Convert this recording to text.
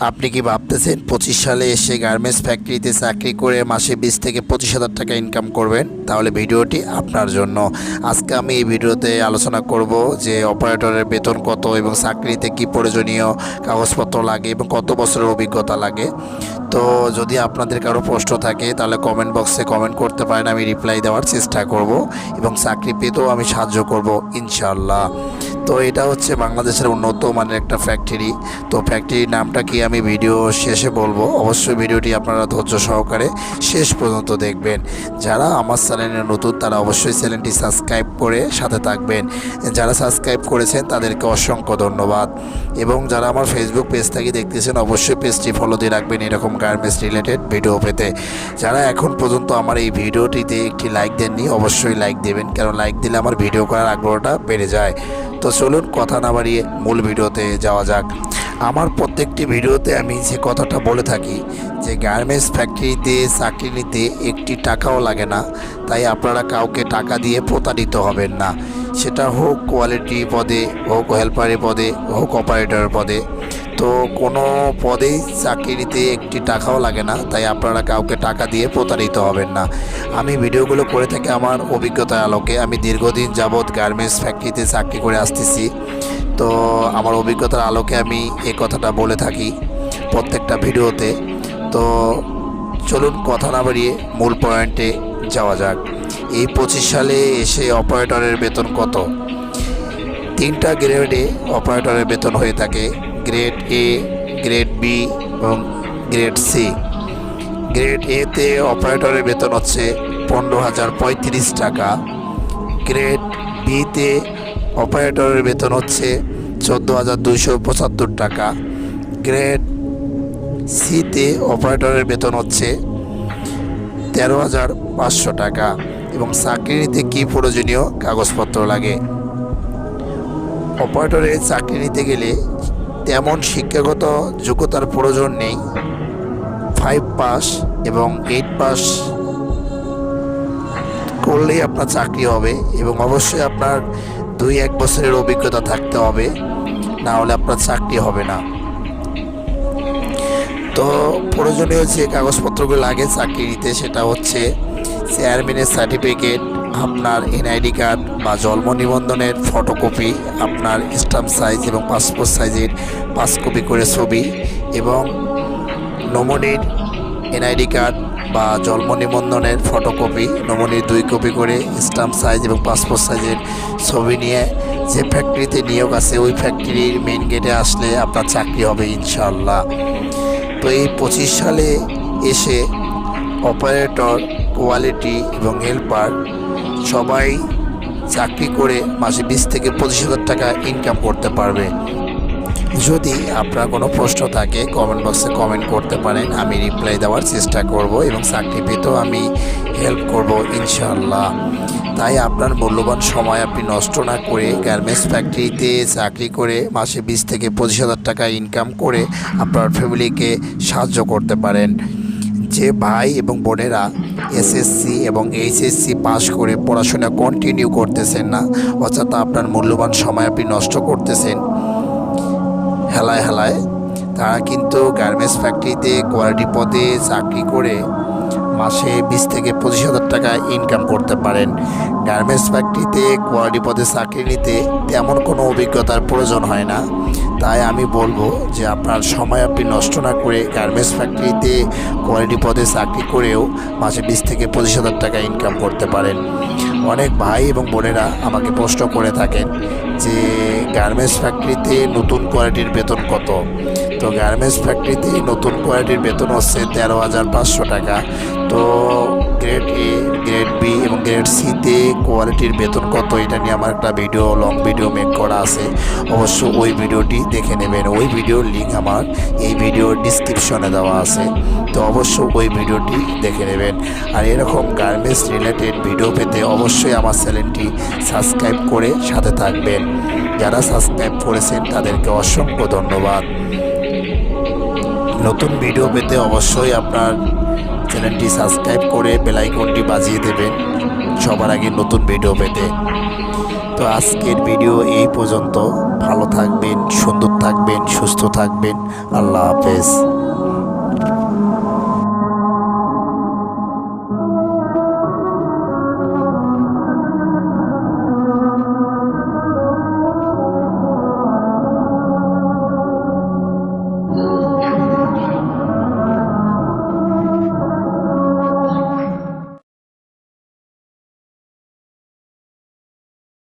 আপনি কি ভাবতেছেন পঁচিশ সালে এসে গার্মেন্টস ফ্যাক্টরিতে চাকরি করে মাসে বিশ থেকে পঁচিশ হাজার টাকা ইনকাম করবেন? তাহলে ভিডিওটি আপনার জন্য। আজকে আমি এই ভিডিওতে আলোচনা করব যে অপারেটরের বেতন কত এবং চাকরিতে কি প্রয়োজনীয় কাগজপত্র লাগে এবং কত বছরের অভিজ্ঞতা লাগে। তো যদি আপনাদের কারও প্রশ্ন থাকে, তাহলে কমেন্ট বক্সে কমেন্ট করতে পারেন, আমি রিপ্লাই দেওয়ার চেষ্টা করব এবং চাকরি পেতেও আমি সাহায্য করব ইনশাল্লাহ তো এটা হচ্ছে বাংলাদেশের উন্নত মানের একটা ফ্যাক্টরি তো ফ্যাক্টরির নামটা কি আমি ভিডিও শেষে বলব? অবশ্যই ভিডিওটি আপনারা ধৈর্য সহকারে শেষ পর্যন্ত দেখবেন। যারা আমার চ্যানেলে নতুন, তারা অবশ্যই চ্যানেলটি সাবস্ক্রাইব করে সাথে থাকবেন। যারা সাবস্ক্রাইব করেছেন, তাদেরকে অসংখ্য ধন্যবাদ। এবং যারা আমার ফেসবুক পেজ থেকে দেখতেছেন, অবশ্যই পেজটি ফলো দিয়ে রাখবেন এরকম গার্মেন্টস রিলেটেড ভিডিও পেতে। যারা এখন পর্যন্ত আমার এই ভিডিওটিতে একটি লাইক দেননি, অবশ্যই লাইক দেবেন। কারণ লাইক দিলে আমার ভিডিও করার আগ্রহটা বেড়ে যায়। তো চলুন কথা না বাড়িয়ে মূল ভিডিওতে যাওয়া যাক। আমার প্রত্যেকটি ভিডিওতে আমি যে কথাটা বলে থাকি, যে গার্মেন্টস ফ্যাক্টরিতে চাকরি নিতে একটি টাকাও লাগে না, তাই আপনারা কাউকে টাকা দিয়ে প্রতারিত হবেন না। সেটা হোক কোয়ালিটি পদে, হোক হেল্পারের পদে, হোক অপারেটর পদে তো কোনো পদেই চাকরি নিতে একটি টাকাও লাগে না, তাই আপনারা কাউকে টাকা দিয়ে প্রতারিত হবেন না। আমি ভিডিওগুলো করে থাকি আমার অভিজ্ঞতার আলোকে। আমি দীর্ঘদিন যাবৎ গার্মেন্টস ফ্যাক্টরিতে চাকরি করে আসতেছি। তো আমার অভিজ্ঞতার আলোকে আমি এই কথাটা বলে থাকি প্রত্যেকটা ভিডিওতে। তো চলুন কথা না বাড়িয়ে মূল পয়েন্টে যাওয়া যাক। এই পঁচিশ সালে এসে অপারেটরের বেতন কত? তিনটা গ্রেডে অপারেটরের বেতন হয়ে থাকে। গ্রেড এ গ্রেড বি এবং গ্রেড সি গ্রেড এতে অপারেটরের বেতন হচ্ছে পনেরো হাজার পঁয়ত্রিশ টাকা। গ্রেড বিতে অপারেটরের বেতন হচ্ছে চোদ্দ হাজার দুইশো পঁচাত্তর টাকা। গ্রেড সিতে অপারেটরের বেতন হচ্ছে তেরো হাজার পাঁচশো টাকা এবং চাকরি নিতে কী প্রয়োজনীয় কাগজপত্র লাগে? অপারেটরে চাকরি নিতে গেলে তেমন শিক্ষাগত যোগ্যতার প্রয়োজন নেই। ফাইভ পাস এবং এইট পাস করলেই আপনার চাকরি হবে এবং অবশ্যই আপনার দুই এক বছরের অভিজ্ঞতা থাকতে হবে, না হলে আপনার চাকরি হবে না। তো প্রয়োজনীয় যে কাগজপত্রগুলো লাগে চাকরি নিতে সেটা হচ্ছে চেয়ারম্যানের সার্টিফিকেট আপনার এনআইডি কার্ড বা জন্ম নিবন্ধনের ফটোকপি আপনার স্টাম্প সাইজ এবং পাসপোর্ট সাইজের পাঁচ কপি করে ছবি এবং নমনির এনআইডি কার্ড বা জন্ম নিবন্ধনের ফটোকপি নমনির দুই কপি করে স্টাম্প সাইজ এবং পাসপোর্ট সাইজের ছবি নিয়ে যে ফ্যাক্টরিতে নিয়োগ আছে, ওই ফ্যাক্টরির মেন গেটে আসলে আপনার চাকরি হবে ইনশাল্লাহ তো এই পঁচিশ সালে এসে অপারেটর কোয়ালিটি এবং হেল্পার সবাই চাকরি করে মাসে বিশ থেকে পঁচিশ হাজার টাকা ইনকাম করতে পারবে। যদি আপনার কোনো প্রশ্ন থাকে কমেন্ট বক্সে কমেন্ট করতে পারেন, আমি রিপ্লাই দেওয়ার চেষ্টা করব এবং চাকরি পেতেও আমি হেল্প করব ইনশাল্লাহ তাই আপনার মূল্যবান সময় আপনি নষ্ট না করে গার্মেন্টস ফ্যাক্টরিতে চাকরি করে মাসে বিশ থেকে পঁচিশ হাজার টাকা ইনকাম করে আপনার ফ্যামিলিকে সাহায্য করতে পারেন। যে ভাই এবং বোনেরা এসএসসি এবং এইচএসসি পাশ করে পড়াশোনা কন্টিনিউ করতেছেন না। অর্থাৎ আপনার মূল্যবান সময় আপনি নষ্ট করতেছেন। হেলায় হেলায় তারা কিন্তু গার্মেন্টস ফ্যাক্টরিতে কোয়ালিটি পদে চাকরি করে মাসে বিশ থেকে পঁচিশ হাজার টাকা ইনকাম করতে পারেন। গার্মেন্টস ফ্যাক্টরিতে কোয়ালিটি পদে চাকরি নিতে তেমন কোনো অভিজ্ঞতার প্রয়োজন হয় না। তাই আমি বলব যে আপনার সময় আপনি নষ্ট না করে গার্মেন্টস ফ্যাক্টরিতে কোয়ালিটি পদে চাকরি করেও মাসে বিশ থেকে পঁচিশ হাজার টাকা ইনকাম করতে পারেন। অনেক ভাই এবং বোনেরা আমাকে প্রশ্ন করে থাকেন যে গার্মেন্টস ফ্যাক্টরিতে নতুন কোয়ালিটির বেতন কত? তো গার্মেন্টস ফ্যাক্টরিতে নতুন কোয়ালিটির বেতন হচ্ছে তেরো হাজার পাঁচশো টাকা। তো গ্রেড এ গ্রেড বি এবং গ্রেড সিতে কোয়ালিটির বেতন কত? এটা নিয়ে আমার একটা ভিডিও লং ভিডিও মেক করা আছে। অবশ্য ওই ভিডিওটি দেখে নেবেন। ওই ভিডিওর লিঙ্ক আমার এই ভিডিওর ডিসক্রিপশনে দেওয়া আছে। তো অবশ্য ওই ভিডিওটি দেখে নেবেন। আর এরকম গার্মেন্টস রিলেটেড ভিডিও পেতে অবশ্যই আমার চ্যানেলটি সাবস্ক্রাইব করে সাথে থাকবেন। যারা সাবস্ক্রাইব করেছেন তাদেরকে অসংখ্য ধন্যবাদ। নতুন ভিডিও পেতে অবশ্যই আপনার চ্যানেলটি সাবস্ক্রাইব করে বেলাইকনটি বাজিয়ে দেবেন সবার আগে নতুন ভিডিও পেতে। তো আজকের ভিডিও এই পর্যন্ত। ভালো থাকবেন, সুন্দর থাকবেন, সুস্থ থাকবেন। আল্লাহ হাফেজ।